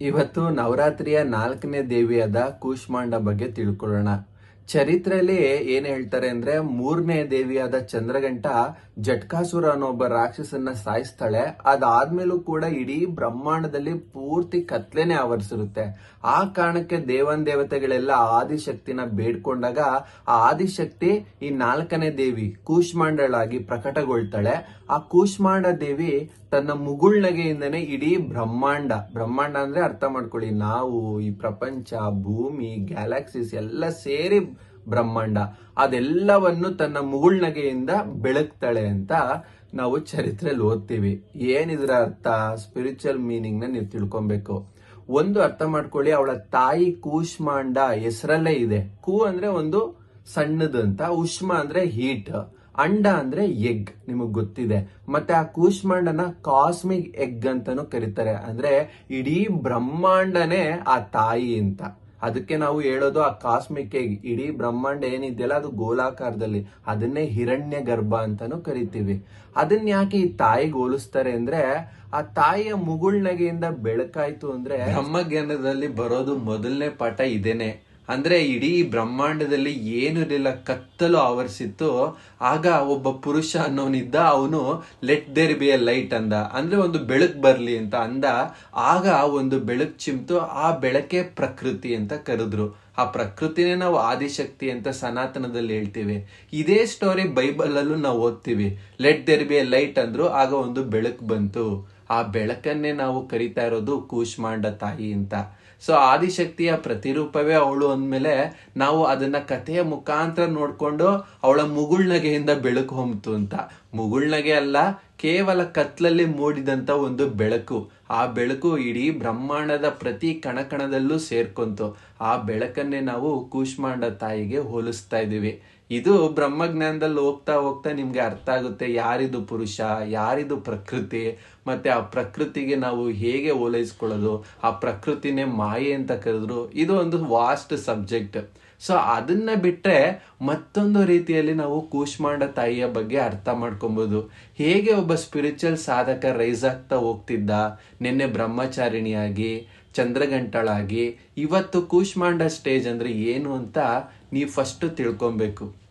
ಇವತ್ತು ನವರಾತ್ರಿಯ ನಾಲ್ಕನೇ ದೇವಿಯಾದ ಕೂಷ್ಮಾಂಡ ಬಗ್ಗೆ ತಿಳ್ಕೊಳ್ಳೋಣ. ಚರಿತ್ರೆಯಲ್ಲಿ ಏನು ಹೇಳ್ತಾರೆ ಅಂದ್ರೆ ಮೂರನೇ ದೇವಿಯಾದ ಚಂದ್ರಗಂಟ ಜಟ್ಕಾಸುರ ಅನ್ನೋ ಒಬ್ಬ ರಾಕ್ಷಸನ್ನ ಸಾಯಿಸ್ತಾಳೆ. ಅದಾದ್ಮೇಲೂ ಕೂಡ ಇಡೀ ಬ್ರಹ್ಮಾಂಡದಲ್ಲಿ ಪೂರ್ತಿ ಕತ್ಲೆನೆ ಆವರಿಸಿರುತ್ತೆ. ಆ ಕಾರಣಕ್ಕೆ ದೇವನ್ ದೇವತೆಗಳೆಲ್ಲ ಆದಿಶಕ್ತಿನ ಬೇಡ್ಕೊಂಡಾಗ ಆ ಆದಿಶಕ್ತಿ ಈ ನಾಲ್ಕನೇ ದೇವಿ ಕೂಷ್ಮಾಂಡಳಾಗಿ ಪ್ರಕಟಗೊಳ್ತಾಳೆ. ಆ ಕೂಷ್ಮಾಂಡ ದೇವಿ ತನ್ನ ಮುಗುಳ್ನಗೆಯಿಂದನೇ ಇಡೀ ಬ್ರಹ್ಮಾಂಡ. ಬ್ರಹ್ಮಾಂಡ ಅಂದ್ರೆ ಅರ್ಥ ಮಾಡ್ಕೊಳ್ಳಿ, ನಾವು, ಈ ಪ್ರಪಂಚ, ಭೂಮಿ, ಗ್ಯಾಲಕ್ಸಿಸ್ ಎಲ್ಲ ಸೇರಿ ಬ್ರಹ್ಮಾಂಡ. ಅದೆಲ್ಲವನ್ನು ತನ್ನ ಮುಗುಳ್ನಗೆಯಿಂದ ಬೆಳಗ್ತಾಳೆ ಅಂತ ನಾವು ಚರಿತ್ರೆಯಲ್ಲಿ ಓದ್ತೀವಿ. ಏನಿದ್ರ ಅರ್ಥ? ಸ್ಪಿರಿಚುವಲ್ ಮೀನಿಂಗ್ನ ನೀವು ತಿಳ್ಕೊಬೇಕು. ಒಂದು ಅರ್ಥ ಮಾಡ್ಕೊಳ್ಳಿ, ಅವಳ ತಾಯಿ ಕೂಷ್ಮಾಂಡ ಹೆಸರಲ್ಲೇ ಇದೆ. ಕೂ ಅಂದ್ರೆ ಒಂದು ಸಣ್ಣದಂತ ಉಷ್ಮ ಅಂದ್ರೆ ಹೀಟ್ ಅಂಡ ಅಂದ್ರೆ ಎಗ್, ನಿಮಗ್ ಗೊತ್ತಿದೆ. ಮತ್ತೆ ಆ ಕೂಷ್ಮಾಂಡನ ಕಾಸ್ಮಿಕ್ ಎಗ್ ಅಂತಾನು ಕರೀತಾರೆ. ಅಂದ್ರೆ ಇಡೀ ಬ್ರಹ್ಮಾಂಡನೇ ಆ ತಾಯಿ ಅಂತ. ಅದಕ್ಕೆ ನಾವು ಹೇಳೋದು ಆ ಕಾಸ್ಮಿಕ್ ಎಗ್, ಇಡೀ ಬ್ರಹ್ಮಾಂಡ ಏನಿದೆಯಲ್ಲ, ಅದು ಗೋಲಾಕಾರದಲ್ಲಿ. ಅದನ್ನೇ ಹಿರಣ್ಯ ಗರ್ಭ ಅಂತಾನು ಕರಿತೀವಿ. ಅದನ್ನ ಯಾಕೆ ಈ ತಾಯಿಗೆ ಹೋಲಿಸ್ತಾರೆ ಅಂದ್ರೆ, ಆ ತಾಯಿಯ ಮುಗುಳ್ನಗೆಯಿಂದ ಬೆಳಕಾಯ್ತು ಅಂದ್ರೆ ಬ್ರಹ್ಮಜ್ಞಾನದಲ್ಲಿ ಬರೋದು ಮೊದಲನೇ ಪಾಠ ಇದೇನೆ. ಅಂದ್ರೆ ಇಡೀ ಬ್ರಹ್ಮಾಂಡದಲ್ಲಿ ಏನು ಇರಲಿಲ್ಲ, ಕತ್ತಲು ಆವರಿಸಿತ್ತು, ಆಗ ಒಬ್ಬ ಪುರುಷ ಅನ್ನೋನಿದ್ದ, ಅವನು let there be a light ಅಂದ. ಅಂದ್ರೆ ಒಂದು ಬೆಳಕು ಬರಲಿ ಅಂತ ಅಂದ. ಆಗ ಒಂದು ಬೆಳಕು ಚಿಮ್ತು, ಆ ಬೆಳಕೆ ಪ್ರಕೃತಿ ಅಂತ ಕರೆದ್ರು. ಆ ಪ್ರಕೃತಿನೇ ನಾವು ಆದಿಶಕ್ತಿ ಅಂತ ಸನಾತನದಲ್ಲಿ ಹೇಳ್ತೀವಿ. ಇದೇ ಸ್ಟೋರಿ ಬೈಬಲಲ್ಲೂ ನಾವು ಓದ್ತೀವಿ. Let there be a light ಅಂದ್ರು, ಆಗ ಒಂದು ಬೆಳಕು ಬಂತು. ಆ ಬೆಳಕನ್ನೇ ನಾವು ಕರಿತಾ ಇರೋದು ಕೂಷ್ಮಾಂಡ ತಾಯಿ ಅಂತ. ಸೊ ಆದಿಶಕ್ತಿಯ ಪ್ರತಿರೂಪವೇ ಅವಳು ಅಂದಮೇಲೆ ನಾವು ಅದನ್ನ ಕಥೆಯ ಮುಖಾಂತರ ನೋಡಿಕೊಂಡು ಅವಳ ಮುಗುಳ್ನಗೆಯಿಂದ ಬೆಳಕು ಹೊಮ್ತು ಅಂತ. ಮುಗುಳ್ನಗೆ ಅಲ್ಲ, ಕೇವಲ ಕತ್ಲಲ್ಲಿ ಮೂಡಿದಂತ ಒಂದು ಬೆಳಕು. ಆ ಬೆಳಕು ಇಡೀ ಬ್ರಹ್ಮಾಂಡದ ಪ್ರತಿ ಕಣಕಣದಲ್ಲೂ ಸೇರ್ಕೊಂತು. ಆ ಬೆಳಕನ್ನೇ ನಾವು ಕೂಷ್ಮಾಂಡ ತಾಯಿಗೆ ಹೋಲಿಸ್ತಾ ಇದೀವಿ ಇದು ಬ್ರಹ್ಮಜ್ಞಾನದಲ್ಲಿ ಹೋಗ್ತಾ ಹೋಗ್ತಾ ನಿಮ್ಗೆ ಅರ್ಥ ಆಗುತ್ತೆ ಯಾರಿದು ಪುರುಷ, ಯಾರಿದು ಪ್ರಕೃತಿ, ಮತ್ತೆ ಆ ಪ್ರಕೃತಿಗೆ ನಾವು ಹೇಗೆ ಓಲೈಸ್ಕೊಳ್ಳೋದು, ಆ ಪ್ರಕೃತಿನೇ ಮಾಯೆ ಅಂತ ಕರೆದ್ರು. ಇದು ಒಂದು ವಾಸ್ಟ್ ಸಬ್ಜೆಕ್ಟ್ ಸೊ ಅದನ್ನ ಬಿಟ್ರೆ ಮತ್ತೊಂದು ರೀತಿಯಲ್ಲಿ ನಾವು ಕೂಶ್ಮಾಂಡ ತಾಯಿಯ ಬಗ್ಗೆ ಅರ್ಥ ಮಾಡ್ಕೊಬಹುದು ಹೇಗೆ ಒಬ್ಬ ಸ್ಪಿರಿಚುವಲ್ ಸಾಧಕ ರೈಸ್ ಆಗ್ತಾ ಹೋಗ್ತಿದ್ದ? ನಿನ್ನೆ ಬ್ರಹ್ಮಚಾರಿಣಿಯಾಗಿ ಚಂದ್ರಗಂಟಳಾಗಿ ಇವತ್ತು ಕೂಶ್ಮಾಂಡ ಸ್ಟೇಜ್ ಅಂದ್ರೆ ಏನು ಅಂತ ನೀವು ಫಸ್ಟ್ ತಿಳ್ಕೊಬೇಕು.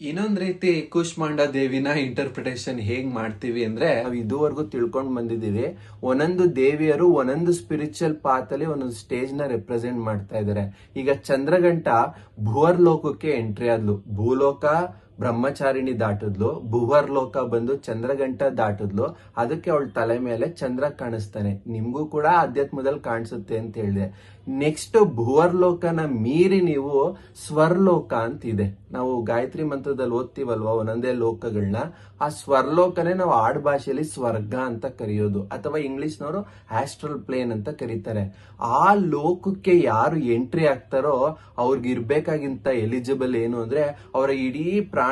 ಇನ್ನೊಂದ್ ರೀತಿ ಕೂಷ್ಮಾಂಡ ದೇವಿನ ಇಂಟರ್ಪ್ರಿಟೇಷನ್ ಹೇಗ್ ಮಾಡ್ತೀವಿ ಅಂದ್ರೆ ನಾವು ಇದುವರೆಗೂ ತಿಳ್ಕೊಂಡ್ ಬಂದಿದೀವಿ ಒಂದೊಂದು ದೇವಿಯರು ಒಂದೊಂದು ಸ್ಪಿರಿಚುವಲ್ ಪಾತ್ ಅಲ್ಲಿ ಒಂದೊಂದು ಸ್ಟೇಜ್ ರೆಪ್ರೆಸೆಂಟ್ ಮಾಡ್ತಾ ಇದ್ದಾರೆ ಈಗ ಚಂದ್ರಗಂಟ ಭುವರ್ ಲೋಕಕ್ಕೆ ಎಂಟ್ರಿ ಆದ್ಲು. ಭೂಲೋಕ ಬ್ರಹ್ಮಚಾರಿಣಿ ದಾಟಿದ್ಲು, ಭುವರ್ ಲೋಕ ಬಂದು ಚಂದ್ರಗಂಟ ದಾಟಿದ್ಲು, ಅದಕ್ಕೆ ಅವಳ ತಲೆ ಮೇಲೆ ಚಂದ್ರ ಕಾಣಿಸ್ತಾನೆ. ನಿಮ್ಗೂ ಕೂಡ ಅಧ್ಯಾತ್ಮದಲ್ಲಿ ಕಾಣಿಸುತ್ತೆ ಅಂತ ಹೇಳಿದೆ. ನೆಕ್ಸ್ಟ್ ಭುವರ್ ಲೋಕನ ಮೀರಿ ನೀವು ಸ್ವರ್ಲೋಕ ಅಂತ ಇದೆ ನಾವು ಗಾಯತ್ರಿ ಮಂತ್ರದಲ್ಲಿ ಓದ್ತೀವಲ್ವಾ ಒಂದೊಂದೇ ಲೋಕಗಳನ್ನ ಆ ಸ್ವರ್ಲೋಕನೇ ನಾವು ಆಡ್ ಭಾಷೆಯಲ್ಲಿ ಸ್ವರ್ಗ ಅಂತ ಕರೆಯೋದು, ಅಥವಾ ಇಂಗ್ಲಿಷ್ನವರು ಆಸ್ಟ್ರಲ್ ಪ್ಲೇನ್ ಅಂತ ಕರೀತಾರೆ. ಆ ಲೋಕಕ್ಕೆ ಯಾರು ಎಂಟ್ರಿ ಆಗ್ತಾರೋ ಅವ್ರಿಗೆ ಇರ್ಬೇಕಾಗಿಂತ ಎಲಿಜಿಬಲ್ ಏನು ಅಂದ್ರೆ ಅವರ ಇಡೀ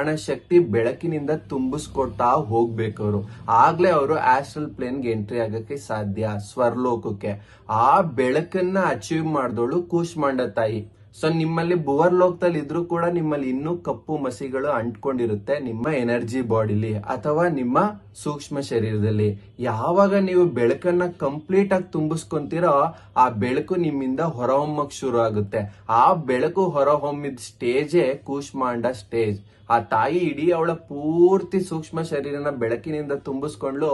ಶಕ್ತಿ ಬೆಳಕಿನಿಂದ ತುಂಬಿಸ್ಕೊಡ್ತಾ ಹೋಗ್ಬೇಕು ಅವರು ಆಗ್ಲೇ ಅವರು ಆಸ್ಟ್ರಲ್ ಪ್ಲೇನ್ಗೆ ಎಂಟ್ರಿ ಆಗಕ್ಕೆ ಸಾಧ್ಯ, ಸ್ವರ್ಲೋಕಕ್ಕೆ. ಆ ಬೆಳಕನ್ನ ಅಚೀವ್ ಮಾಡಿದವಳು ಕೂಶ್ಮಾಂಡ ತಾಯಿ. ಸೊ ನಿಮ್ಮಲ್ಲಿ ಬುವರ್ ಲೋಕದಲ್ಲಿ ಇದ್ರೂ ಕೂಡ ನಿಮ್ಮಲ್ಲಿ ಇನ್ನೂ ಕಪ್ಪು ಮಸಿಗಳು ಅಂಟ್ಕೊಂಡಿರುತ್ತೆ ನಿಮ್ಮ ಎನರ್ಜಿ ಬಾಡಿಲಿ ಅಥವಾ ನಿಮ್ಮ ಸೂಕ್ಷ್ಮ ಶರೀರದಲ್ಲಿ. ಯಾವಾಗ ನೀವು ಬೆಳಕನ್ನ ಕಂಪ್ಲೀಟ್ ಆಗಿ ತುಂಬಿಸ್ಕೊಂತೀರೋ ಆ ಬೆಳಕು ನಿಮ್ಮಿಂದ ಹೊರಹೊಮ್ಮಕ್ ಶುರು ಆಗುತ್ತೆ. ಆ ಬೆಳಕು ಹೊರಹೊಮ್ಮಿದ ಸ್ಟೇಜೇ ಕೂಶ್ಮಾಂಡ ಸ್ಟೇಜ್ ಆ ತಾಯಿ ಇಡೀ ಅವಳ ಪೂರ್ತಿ ಸೂಕ್ಷ್ಮ ಶರೀರನ ಬೆಳಕಿನಿಂದ ತುಂಬಿಸ್ಕೊಂಡ್ಲು,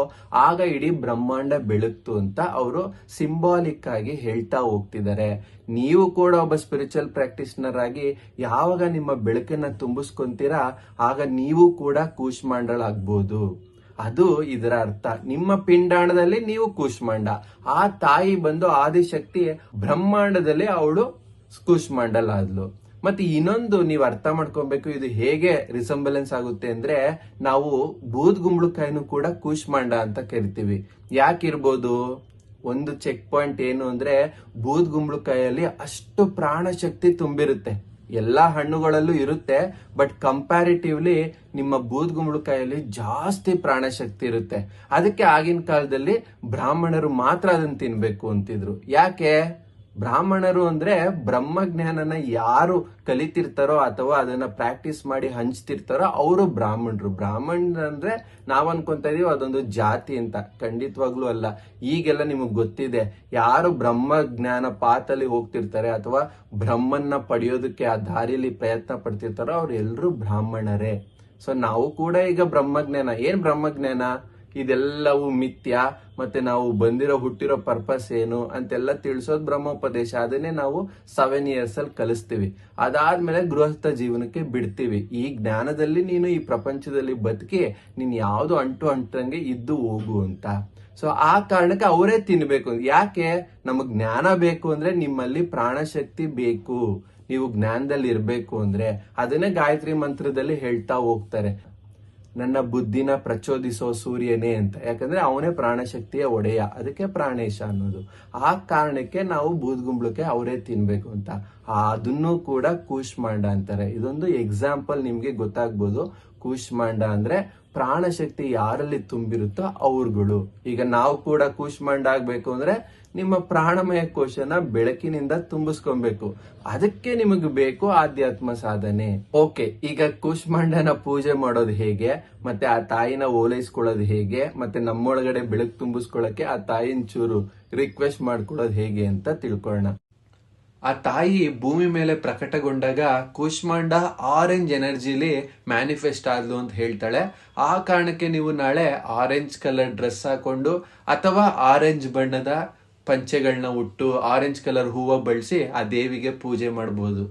ಆಗ ಇಡೀ ಬ್ರಹ್ಮಾಂಡ ಬೆಳಗ್ತು ಅಂತ ಅವರು ಸಿಂಬಾಲಿಕ್ ಆಗಿ ಹೇಳ್ತಾ ಹೋಗ್ತಿದ್ದಾರೆ. ನೀವು ಕೂಡ ಒಬ್ಬ ಸ್ಪಿರಿಚುವಲ್ ಪ್ರಾಕ್ಟೀಸ್ನರ್ ಆಗಿ ಯಾವಾಗ ನಿಮ್ಮ ಬೆಳಕನ್ನ ತುಂಬಿಸ್ಕೊಂತೀರಾ, ಆಗ ನೀವು ಕೂಡ ಕೂಶ್ಮಾಂಡಳಾಗ್ಬೋದು ಅದು ಇದರ ಅರ್ಥ. ನಿಮ್ಮ ಪಿಂಡಾಣದಲ್ಲಿ ನೀವು ಕೂಶ್ಮಾಂಡ ಆ ತಾಯಿ ಬಂದು ಆದಿಶಕ್ತಿ ಬ್ರಹ್ಮಾಂಡದಲ್ಲಿ ಅವಳು ಕೂಶ್ಮಾಂಡಲ್ ಆದ್ಲು ಮತ್ತೆ ಇನ್ನೊಂದು ನೀವು ಅರ್ಥ ಮಾಡ್ಕೊಬೇಕು, ಇದು ಹೇಗೆ ರಿಸಂಬಲೆನ್ಸ್ ಆಗುತ್ತೆ ಅಂದ್ರೆ, ನಾವು ಬೂದ್ ಗುಂಬಳಕಾಯಿನೂ ಕೂಡ ಕೂಶ್ಮಾಂಡ ಅಂತ ಕರಿತೀವಿ. ಯಾಕಿರ್ಬೋದು? ಒಂದು ಚೆಕ್ ಪಾಯಿಂಟ್ ಏನು ಅಂದ್ರೆ, ಬೂದ್ ಗುಂಬಳಕಾಯಲ್ಲಿ ಅಷ್ಟು ಪ್ರಾಣ ಶಕ್ತಿ ತುಂಬಿರುತ್ತೆ. ಎಲ್ಲಾ ಹಣ್ಣುಗಳಲ್ಲೂ ಇರುತ್ತೆ, ಬಟ್ ಕಂಪ್ಯಾರಿಟಿವ್ಲಿ ನಿಮ್ಮ ಬೂದ್ ಗುಂಬಳಕಾಯಲ್ಲಿ ಜಾಸ್ತಿ ಪ್ರಾಣಶಕ್ತಿ ಇರುತ್ತೆ. ಅದಕ್ಕೆ ಆಗಿನ ಕಾಲದಲ್ಲಿ ಬ್ರಾಹ್ಮಣರು ಮಾತ್ರ ಅದನ್ನ ತಿನ್ಬೇಕು ಅಂತಿದ್ರು. ಯಾಕೆ? ಬ್ರಾಹ್ಮಣರು ಅಂದ್ರೆ ಬ್ರಹ್ಮಜ್ಞಾನನ ಯಾರು ಕಲಿತಿರ್ತಾರೋ ಅಥವಾ ಅದನ್ನ ಪ್ರಾಕ್ಟೀಸ್ ಮಾಡಿ ಹಂಚ್ತಿರ್ತಾರೋ ಅವರು ಬ್ರಾಹ್ಮಣರು. ಬ್ರಾಹ್ಮಣರು ಅಂದ್ರೆ ನಾವ್ ಅನ್ಕೊಂತ ಇದೀವಿ ಅದೊಂದು ಜಾತಿ ಅಂತ. ಖಂಡಿತವಾಗ್ಲೂ ಅಲ್ಲ. ಈಗೆಲ್ಲ ನಿಮಗ್ ಗೊತ್ತಿದೆ. ಯಾರು ಬ್ರಹ್ಮ ಜ್ಞಾನ ಪಾತಲ್ಲಿ ಹೋಗ್ತಿರ್ತಾರೆ ಅಥವಾ ಬ್ರಹ್ಮನ್ನ ಪಡೆಯೋದಕ್ಕೆ ಆ ದಾರಿಯಲ್ಲಿ ಪ್ರಯತ್ನ ಪಡ್ತಿರ್ತಾರೋ ಅವ್ರು ಎಲ್ರು ಬ್ರಾಹ್ಮಣರೇ. ಸೊ ನಾವು ಕೂಡ ಈಗ ಬ್ರಹ್ಮಜ್ಞಾನ. ಏನ್ ಬ್ರಹ್ಮಜ್ಞಾನ? ಇದೆಲ್ಲವೂ ಮಿಥ್ಯ, ಮತ್ತೆ ನಾವು ಬಂದಿರೋ ಹುಟ್ಟಿರೋ ಪರ್ಪಸ್ ಏನು ಅಂತೆಲ್ಲ ತಿಳಿಸೋದು ಬ್ರಹ್ಮೋಪದೇಶ. ಅದನ್ನೇ ನಾವು ಸೆವೆನ್ ಇಯರ್ಸ್ ಅಲ್ಲಿ ಕಲಿಸ್ತೀವಿ. ಅದಾದ್ಮೇಲೆ ಗೃಹಸ್ಥ ಜೀವನಕ್ಕೆ ಬಿಡ್ತೀವಿ. ಈ ಜ್ಞಾನದಲ್ಲಿ ನೀನು ಈ ಪ್ರಪಂಚದಲ್ಲಿ ಬದುಕಿ ನೀನ್ ಯಾವ್ದು ಅಂಟು ಅಂಟಂಗೆ ಇದ್ದು ಹೋಗು ಅಂತ. ಸೊ ಆ ಕಾರಣಕ್ಕೆ ಅವರೇ ತಿನ್ಬೇಕು ಯಾಕೆ? ನಮಗ್ ಜ್ಞಾನ ಬೇಕು ಅಂದ್ರೆ ನಿಮ್ಮಲ್ಲಿ ಪ್ರಾಣಶಕ್ತಿ ಬೇಕು. ನೀವು ಜ್ಞಾನದಲ್ಲಿ ಇರಬೇಕು ಅಂದ್ರೆ ಅದನ್ನೇ ಗಾಯತ್ರಿ ಮಂತ್ರದಲ್ಲಿ ಹೇಳ್ತಾ ಹೋಗ್ತಾರೆ. ನನ್ನ ಬುದ್ಧಿನ ಪ್ರಚೋದಿಸೋ ಸೂರ್ಯನೇ ಅಂತ. ಯಾಕಂದ್ರೆ ಅವನೇ ಪ್ರಾಣಶಕ್ತಿಯ ಒಡೆಯ. ಅದಕ್ಕೆ ಪ್ರಾಣೇಶ ಅನ್ನೋದು. ಆ ಕಾರಣಕ್ಕೆ ನಾವು ಬೂದ್ಗುಂಬ್ಳಕ್ಕೆ ಅವರೇ ತಿನ್ಬೇಕು ಅಂತ. ಅದನ್ನು ಕೂಡ ಕೂಶ್ಮಾಂಡ ಅಂತಾರೆ. ಇದೊಂದು ಎಕ್ಸಾಂಪಲ್ ನಿಮ್ಗೆ ಗೊತ್ತಾಗ್ಬೋದು. ಕೂಶ್ಮಾಂಡ ಅಂದ್ರೆ ಪ್ರಾಣಶಕ್ತಿ ಯಾರಲ್ಲಿ ತುಂಬಿರುತ್ತೋ ಅವ್ರುಗಳು. ಈಗ ನಾವು ಕೂಡ ಕೂಶ್ಮಾಂಡ ಆಗ್ಬೇಕು ಅಂದ್ರೆ ನಿಮ್ಮ ಪ್ರಾಣಮಯ ಕೋಶನ ಬೆಳಕಿನಿಂದ ತುಂಬಿಸ್ಕೊಬೇಕು. ಅದಕ್ಕೆ ನಿಮಗೆ ಬೇಕು ಆಧ್ಯಾತ್ಮ ಸಾಧನೆ. ಓಕೆ, ಈಗ ಕೂಷ್ಮಾಂಡನ ಪೂಜೆ ಮಾಡೋದು ಹೇಗೆ? ಮತ್ತೆ ಆ ತಾಯಿನ ಓಲೈಸ್ಕೊಳ್ಳೋದು ಹೇಗೆ? ಮತ್ತೆ ನಮ್ಮೊಳಗಡೆ ಬೆಳಕು ತುಂಬಿಸ್ಕೊಳ್ಳಕ್ಕೆ ಆ ತಾಯಿನ ಚೂರು ರಿಕ್ವೆಸ್ಟ್ ಮಾಡ್ಕೊಳ್ಳೋದು ಹೇಗೆ ಅಂತ ತಿಳ್ಕೊಳ್ಳೋಣ. ಆ ತಾಯಿ ಭೂಮಿ ಮೇಲೆ ಪ್ರಕಟಗೊಂಡಾಗ ಕುಶ್ಮಾಂಡ ಆರೆಂಜ್ ಎನರ್ಜಿಲಿ ಮ್ಯಾನಿಫೆಸ್ಟ್ ಆದ್ಲು ಅಂತ ಹೇಳ್ತಾಳೆ. ಆ ಕಾರಣಕ್ಕೆ ನೀವು ನಾಳೆ ಆರೆಂಜ್ ಕಲರ್ ಡ್ರೆಸ್ ಹಾಕೊಂಡು ಅಥವಾ ಆರೆಂಜ್ ಬಣ್ಣದ ಪಂಚೆಗಳನ್ನ ಉಟ್ಟು ಆರೆಂಜ್ ಕಲರ್ ಹೂವು ಬಳಸಿ ಆ ದೇವಿಗೆ ಪೂಜೆ ಮಾಡಬಹುದು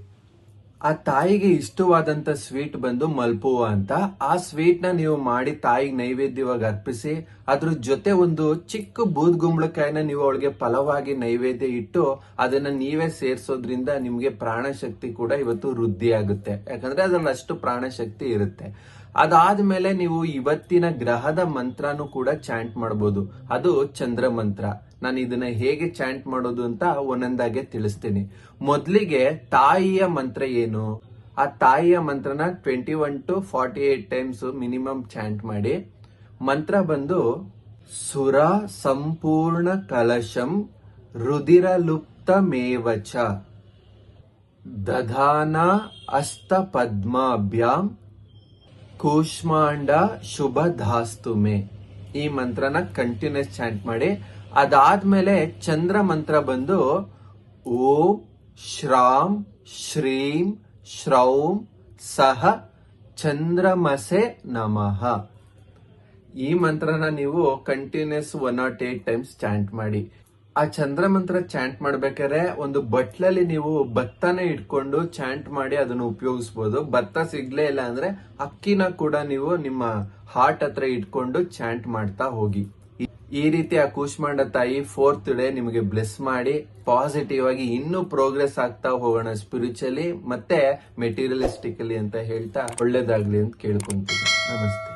ಆ ತಾಯಿಗೆ ಇಷ್ಟವಾದಂತ ಸ್ವೀಟ್ ಬಂದು ಮಲ್ಪುವ ಅಂತ ಆ ಸ್ವೀಟ್ ನೀವು ಮಾಡಿ ತಾಯಿಗೆ ನೈವೇದ್ಯವಾಗಿ ಅರ್ಪಿಸಿ, ಅದ್ರ ಜೊತೆ ಒಂದು ಚಿಕ್ಕ ಬೂದ್ಗುಂಬಳಕಾಯಿನ ನೀವು ಅವಳಿಗೆ ಫಲವಾಗಿ ನೈವೇದ್ಯ ಇಟ್ಟು ಅದನ್ನ ನೀವೇ ಸೇರಿಸೋದ್ರಿಂದ ನಿಮಗೆ ಪ್ರಾಣಶಕ್ತಿ ಕೂಡ ಇವತ್ತು ವೃದ್ಧಿ ಆಗುತ್ತೆ ಯಾಕಂದ್ರೆ ಅದ್ರಲ್ಲಿ ಅಷ್ಟು ಪ್ರಾಣಶಕ್ತಿ ಇರುತ್ತೆ. ಅದಾದ್ಮೇಲೆ ನೀವು ಇವತ್ತಿನ ಗ್ರಹದ ಮಂತ್ರನೂ ಕೂಡ ಚಾಂಟ್ ಮಾಡಬಹುದು ಅದು ಚಂದ್ರ ಮಂತ್ರ. ನಾನು ಇದನ್ನ ಹೇಗೆ ಚಾಂಟ್ ಮಾಡೋದು ಅಂತ ಒಂದೊಂದಾಗೆ ತಿಳಿಸ್ತೀನಿ. ಮೊದಲಿಗೆ ತಾಯಿಯ ಮಂತ್ರ ಏನು? ಆ ತಾಯಿಯ ಮಂತ್ರನ twenty one to forty eight times minimum chant ಮಾಡಿ. ಮಂತ್ರ ಬಂದು, ಸುರ ಸಂಪೂರ್ಣ ಕಲಶಂ ರುದಿರ ಲುಪ್ತ ಮೇವಚ ದಧಾನ ಅಸ್ತ ಪದ್ಮಾಭ್ಯಾಂ ಕೂಷ್ಮಾಂಡ ಶುಭ ಧಾಸ್ತುಮೆ ಈ ಮಂತ್ರನ ಕಂಟಿನ್ಯೂಸ್ ಚಾಂಟ್ ಮಾಡಿ. ಅದಾದ್ಮೇಲೆ ಚಂದ್ರ ಮಂತ್ರ ಬಂದು ಓಂ, ಶ್ರಾಂ, ಶ್ರೀಂ, ಶ್ರೌಂ, ಸಹ, ಚಂದ್ರಮಸೆ ನಮಃ. ಈ ಮಂತ್ರನ ನೀವು continuous one nought eight times chant ಮಾಡಿ. ಆ ಚಂದ್ರ ಮಂತ್ರ ಚಾಂಟ್ ಮಾಡ್ಬೇಕಾದ್ರೆ ಒಂದು ಬಟ್ಲಲ್ಲಿ ನೀವು ಭತ್ತನ ಇಟ್ಕೊಂಡು ಚಾಂಟ್ ಮಾಡಿ ಅದನ್ನು ಉಪಯೋಗಿಸ್ಬೋದು. ಭತ್ತ ಸಿಗ್ಲೇ ಇಲ್ಲ ಅಂದ್ರೆ ಅಕ್ಕಿನ ಕೂಡ ನೀವು ನಿಮ್ಮ ಹಾರ್ಟ್ ಹತ್ರ ಇಟ್ಕೊಂಡು ಚಾಂಟ್ ಮಾಡ್ತಾ ಹೋಗಿ. ಈ- ರೀತಿ ಆ ಕೂಷ್ಮಾಂಡ ತಾಯಿ ಫೋರ್ತ್ ಡೇ ನಿಮಗೆ ಬ್ಲೆಸ್ ಮಾಡಿ ಪಾಸಿಟಿವ್ ಆಗಿ ಇನ್ನೂ ಪ್ರೋಗ್ರೆಸ್ ಆಗ್ತಾ ಹೋಗೋಣ ಸ್ಪಿರಿಚುಲಿ ಮತ್ತೆ ಮೆಟೀರಿಯಲಿಸ್ಟಿಕಲಿ ಅಂತ ಹೇಳ್ತಾ ಒಳ್ಳೇದಾಗ್ಲಿ ಅಂತ ಕೇಳ್ಕೊಂತೀನಿ. ನಮಸ್ತೆ.